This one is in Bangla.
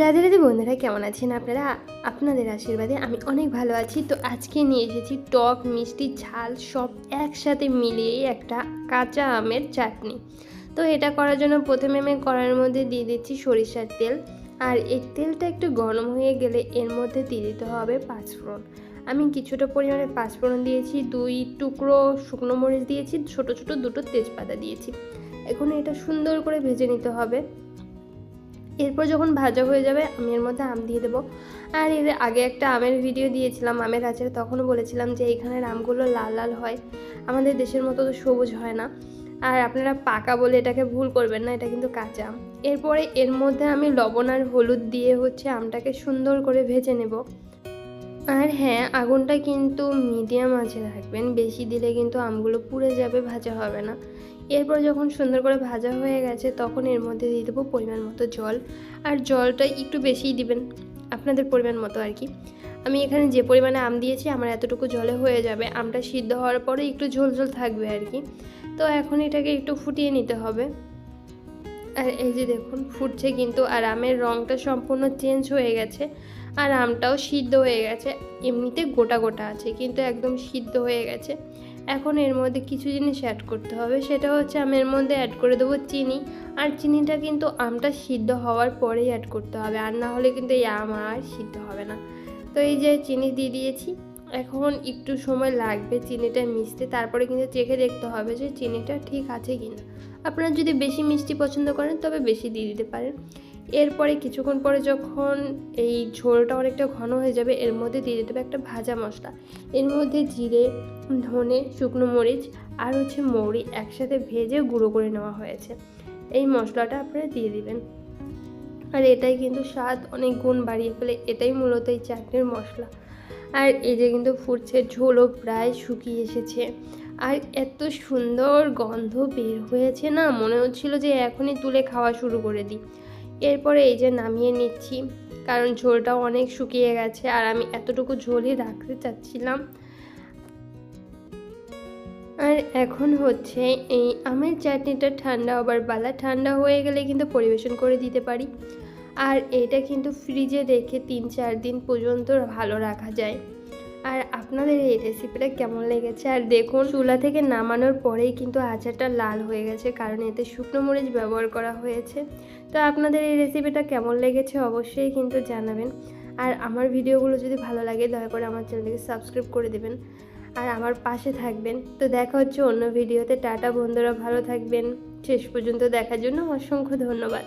রাধে রাধে বন্ধুরা, কেমন আছেন আপনারা? আপনাদের আশীর্বাদে আমি অনেক ভালো আছি। তো আজকে নিয়ে এসেছি টক, মিষ্টি, ঝাল সব একসাথে মিলিয়ে একটা কাঁচা আমের চাটনি। তো এটা করার জন্য প্রথমে আমি কড়ার মধ্যে দিয়ে দিচ্ছি সরিষার তেল। আর এই তেলটা একটু গরম হয়ে গেলে এর মধ্যে দিয়ে দিতে হবে পাঁচফোড়ন। আমি কিছুটা পরিমাণে পাঁচফোড়ন দিয়েছি, দুই টুকরো শুকনো মরিচ দিয়েছি, ছোট ছোট দুটো তেজপাতা দিয়েছি। এখন এটা সুন্দর করে ভেজে নিতে হবে। এরপর যখন ভাজা হয়ে যাবে, আমি এর মধ্যে আম দিয়ে দেবো। আর এর আগে একটা আমের ভিডিও দিয়েছিলাম আমের আচার, তখনও বলেছিলাম যে এইখানের আমগুলো লাল লাল হয়। আমাদের দেশের মতো তো সবুজ হয় না। আর আপনারা পাকা বলে এটাকে ভুল করবেন না, এটা কিন্তু কাঁচা এরপরে এর মধ্যে আমি লবণ আর হলুদ দিয়ে হচ্ছে আমটাকে সুন্দর করে ভেজে নেব। আর হ্যাঁ আগুনটা কিন্তু মিডিয়াম আছে রাখবেন। বেশি দিলে কিন্তু আমগুলো পুড়ে যাবে, ভাজা হবে না। এরপর যখন সুন্দর করে ভাজা হয়ে গেছে, তখন এর মধ্যে দিয়ে দেবো পরিমাণ মতো জল। আর জলটা একটু বেশিই দিবেন, আপনাদের পরিমাণ মতো আর কি। আমি এখানে যে পরিমাণে আম দিয়েছি, আমার এতটুকু জলে হয়ে যাবে। আমটা সিদ্ধ হওয়ার পরে একটু ঝোল ঝোল থাকবে আর কি। তো এখন এটাকে একটু ফুটিয়ে নিতে হবে। আর এই যে দেখুন, ফুটছে কিন্তু, আর আমের রঙটা সম্পূর্ণ চেঞ্জ হয়ে গেছে, আর আমটাও সিদ্ধ হয়ে গেছে, এমনিতে গোটা গোটা আছে, কিন্তু একদম সিদ্ধ হয়ে গেছে। এখন এর মধ্যে কিছু জিনিস অ্যাড করতে হবে, সেটা হচ্ছে আমি এর মধ্যে অ্যাড করে দেবো চিনি, আর চিনিটা কিন্তু আমটা সিদ্ধ হওয়ার পরেই অ্যাড করতে হবে, আর না হলে কিন্তু এই আম আর সিদ্ধ হবে না। তো এই যে চিনি দিয়ে দিয়েছি এখন একটু সময় লাগবে চিনিটা মিশতে, তারপরে কিন্তু চেখে দেখতে হবে যে চিনিটা ঠিক আছে কি না আপনারা যদি বেশি মিষ্টি পছন্দ করেন, তবে বেশি দিয়ে দিতে পারেন। এরপরে কিছুক্ষণ পরে যখন এই ঝোলটা অনেকটা ঘন হয়ে যাবে, এর মধ্যে দিয়ে দিতে হবে একটা ভাজা মশলা। এর মধ্যে জিরে, ধনে, শুকনো মরিচ আর হচ্ছে মৌরি একসাথে ভেজে গুঁড়ো করে নেওয়া হয়েছে। এই মশলাটা আপনারা দিয়ে দিবেন। আর এটাই কিন্তু স্বাদ, অনেক গুণ বাড়িয়ে ফেলে। এটাই মূলত এই চাটনির মশলা। আর এই যে কিন্তু ফুটছে ঝোলও প্রায় শুকিয়ে এসেছে। আর এত সুন্দর গন্ধ বের হয়েছে না, মনে হচ্ছিল যে এখনই তুলে খাওয়া শুরু করে দিই। এরপরে এই যে নামিয়ে নিচ্ছি, কারণ ঝোলটাও অনেক শুকিয়ে গেছে আর আমি এতটুকু ঝোলই রাখতে চাচ্ছিলাম। আর এখন হচ্ছে এই আমের চাটনিটা ঠান্ডা হবার বালা ঠান্ডা হয়ে গেলে কিন্তু পরিবেশন করে দিতে পারি। আর এটা কিন্তু ফ্রিজে রেখে তিন চার দিন পর্যন্ত ভালো রাখা যায়। আর আপনাদের এই রেসিপিটা কেমন লেগেছে? আর দেখুন, চুলা থেকে নামানোর পরেই কিন্তু আচারটা লাল হয়ে গেছে, কারণ এতে শুকনো মরিচ ব্যবহার করা হয়েছে। তো আপনাদের এই রেসিপিটা কেমন লেগেছে অবশ্যই কিন্তু জানাবেন। আর আমার ভিডিওগুলো যদি ভালো লাগে, দয়া করে আমার চ্যানেলকে সাবস্ক্রাইব করে দেবেন। আর আমার পাশে থাকবেন। তো দেখা হচ্ছে অন্য ভিডিওতে। টাটা বন্ধুরা, ভালো থাকবেন। শেষ পর্যন্ত দেখার জন্য অসংখ্য ধন্যবাদ।